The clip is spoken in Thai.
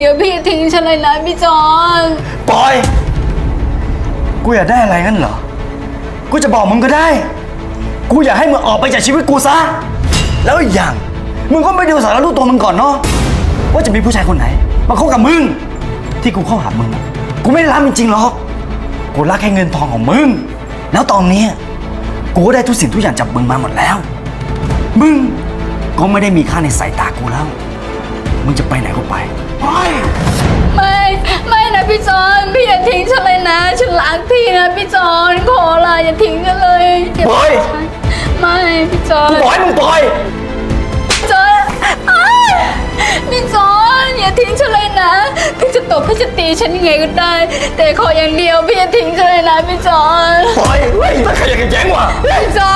เดี๋ยวพี่ทิ้งฉันเลยนะพี่จอนปอย กูอยากได้อะไรงั้นเหรอ กูจะบอกมึงก็ได้ กูอยากให้มึงออกไปจากชีวิตกูซะ แล้วอีกอย่าง มึงก็ไม่ดูสารรู้ตัวมึงก่อนเนาะ ว่าจะมีผู้ชายคนไหน มาคบกับมึง ที่กูเข้าหามึงอะกูไม่ได้รักจริงๆหรอก กูรักแค่เงินทองของมึง แล้วตอนเนี้ยกูก็ได้ทุกสิ่งทุกอย่างจากมึงมาหมดแล้ว มึงก็ไม่ได้มีค่าในสายตากูแล้ว มึงจะไปไหนก็ไป รักพี่นะพี่จอนขอละอย่าทิ้งฉันเลยอย่าปล่อย ไม่พี่จอนกูบอกให้มึงปล่อยจอนอ้ายพี่จอนอย่าทิ้งฉันเลยนะพี่จะตบพี่จะตีฉันยังไงก็ได้ แต่ขออย่างเดียวพี่อย่าทิ้งฉันเลยนะพี่จอนปล่อยเฮ้ยถ้าใครอยากจะแจ้งว่ะ พี่จอนพี่จอน